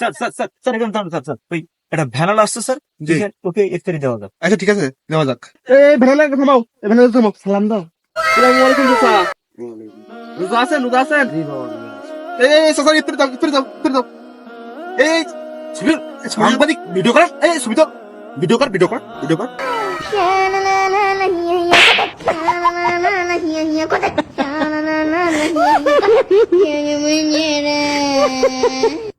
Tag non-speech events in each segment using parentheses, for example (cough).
Sir sir sir sir এখানে দাঁড়ান sir sir ওই একটা ভ্যানাল আসছে স্যার জি। দেখে ওকে ইফতারি দেওয়া যাক। আচ্ছা ঠিক আছে নেওয়া যাক। এই ভেনালা থামাও এই ভেনালা থামাও সালাম দাও। আসসালামু আলাইকুম চাচা রোজা আছেন রোজা আছেন? এই এই চাচা ইফতারি দাও ইফতারি দাও ইফতারি দাও। এই ছবি সাংবাদিক ভিডিও কর? এই তো ভিডিও কর ভিডিও কর ভিডিও কর। Jangan (laughs)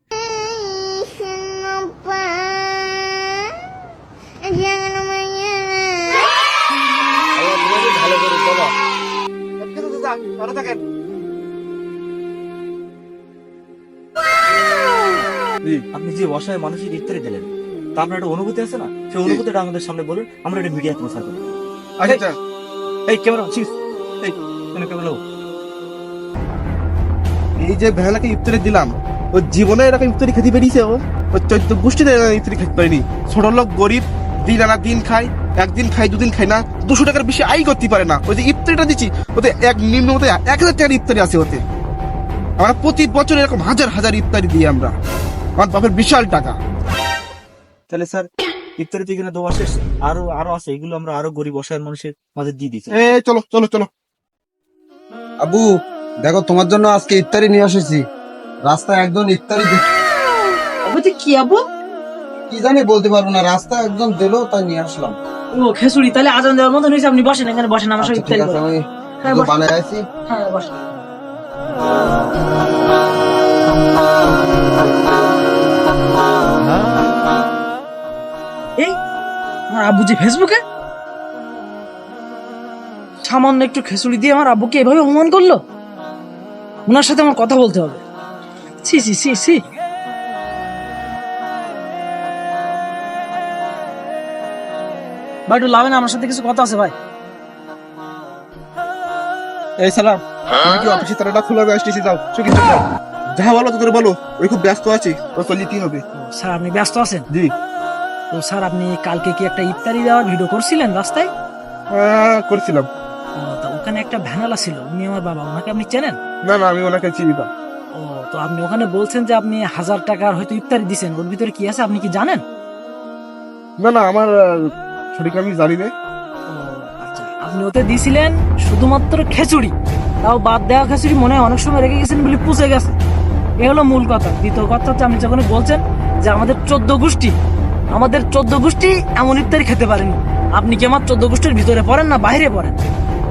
চাচা ভালো থাকেন। আপনি যে অসহায় মানুষের ইফতারি দিলেন তা আপনার একটা অনুভূতি আছে না? সেই অনুভূতিটা আমাদের সামনে বলুন আমরা এটা মিডিয়া প্রচার করি আচ্ছা আচ্ছা। এই ক্যামেরা চিস এই ক্যামেরা এই যে ভেনালাকে ইফতারি দিলাম ও জীবনে এরকম ইফতারি খেতে বেরিয়েছে ও। ও চৈত্য গোষ্ঠীতে ইফতারি খেতে পারেনি। ছোট লোক গরিব দিন আনা দিন খায়। একদিন খাই দুদিন খাই না দুশো টাকার বেশি আয় করতে পারে না। ওই যে ইফতারিটা দিচ্ছি ওতে এক নিম্ন মতে এক হাজার টাকার ইফতারি আছে ওতে। আমরা প্রতি বছর এরকম হাজার হাজার ইফতারি দিই আমরা। আমার বাপের বিশাল টাকা। তাহলে স্যার ইফতারি তো এখানে দেওয়া শেষ। আরও আরও আছে এগুলো আমরা আরও গরিব অসহায় মানুষের মাঝে দিয়ে দিচ্ছি। এ চলো চলো চলো। আবু দেখো তোমার জন্য আজকে ইফতারি নিয়ে এসেছি। রাস্তায় একজন ইফতারি দিচ্ছে কি আবু? কি জানি বলতে পারব না রাস্তা একজন দিলো তাই নিয়ে আসলাম। ও খেসুড়ি তাহলে আজান দেওয়ার মতন হয়েছে আপনি বসেন এখানে বসেন আমার আচ্ছা, সঙ্গে ইফতারি করেন হ্যাঁ, আছি হ্যাঁ বসেন। এই আমার আব্বু যে ফেসবুকে? সামান্য একটু খেসুড়ি দিয়ে আমার আব্বুকে এভাবে অপমান করল? ওনার সাথে আমার কথা বলতে হবে। সি সি সি সি ভাই একটু লাভে না আমার সাথে কিছু কথা আছে ভাই। এই সালাম তুমি কি অফিসে তারাটা খোলা আসতেছি যাও। চুকি যা বলো তোদের বলো ওই খুব ব্যস্ত আছি ও হবে? স্যার আপনি ব্যস্ত আছেন? জি। তো স্যার আপনি কালকে কি একটা ইফতারি দেওয়ার ভিডিও করছিলেন রাস্তায়? আহ, করছিলাম। ওখানে একটা ভ্যানালা ছিল উনি আমার বাবা ওনাকে আপনি চেনেন? না না আমি ওনাকে চিনি না। ও তো আপনি ওখানে বলছেন যে আপনি হাজার টাকার হয়তো ইফতারি দিছেন ওর ভিতরে কি আছে আপনি কি জানেন? না না আমার সঠিক আমি জানি না। আচ্ছা। আপনি ওতে দিছিলেন শুধুমাত্র খেচুড়ি। তাও বাদ দেওয়া খেচুড়ি মনে হয় অনেক সময় রেখে গেছেন বলে পুষে গেছে। এ হলো মূল কথা। দ্বিতীয় কথা হচ্ছে আপনি যখন বলছেন যে আমাদের চোদ্দ গোষ্ঠী আমাদের চোদ্দ গোষ্ঠী এমন ইফতারি খেতে পারেনি। আপনি কি আমার চোদ্দ গোষ্ঠীর ভিতরে পড়েন না বাইরে পড়েন?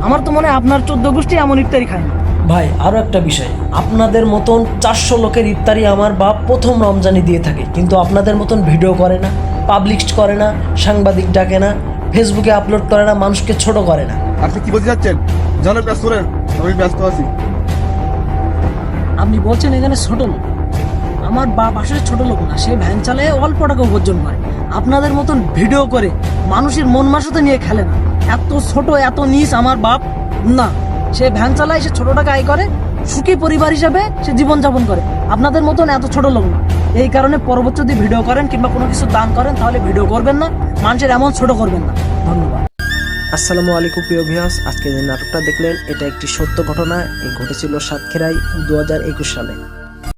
আমার তো মনে হয় আপনার চোদ্দ গোষ্ঠী এমন ইফতারি খায়নি ভাই আরও একটা বিষয়। আপনাদের মতন চারশো লোকের ইফতারি আমার বাপ প্রথম রমজানি দিয়ে থাকে কিন্তু আপনাদের মতন ভিডিও করে না। পাবলিশ করে না সাংবাদিক ডাকে না ফেসবুকে আপলোড করে না মানুষকে ছোট করে না। আপনি কি বলতে চাচ্ছেন? জানো ব্যস্ত করেন আমি ব্যস্ত আছি। আপনি বলছেন এখানে ছোট লোক। আমার বাপ আসলে ছোট লোক না সে ভ্যান চালায় অল্প টাকা উপার্জন করে। আপনাদের মতন ভিডিও করে মানুষের মন মাসতে নিয়ে খেলে না। এত ছোট এত নিচ আমার বাপ না। সে ভ্যান চালায় সে ছোট টাকা আয় করে সুখী পরিবার হিসাবে সে জীবনযাপন করে। আপনাদের মতন এত ছোট লোক না। এই কারণে পরবর্তী যদি ভিডিও করেন কিংবা কোনো কিছু দান করেন, তাহলে ভিডিও করবেন না, মানুষের এমন ছোট করবেন না। ধন্যবাদ। আসসালামু আলাইকুম প্রিয় ভিউয়ার্স আজকে যে নাটকটা দেখলেন, এটা একটি সত্য ঘটনা, এই ঘটেছিল সাতক্ষীরায় দু সালে।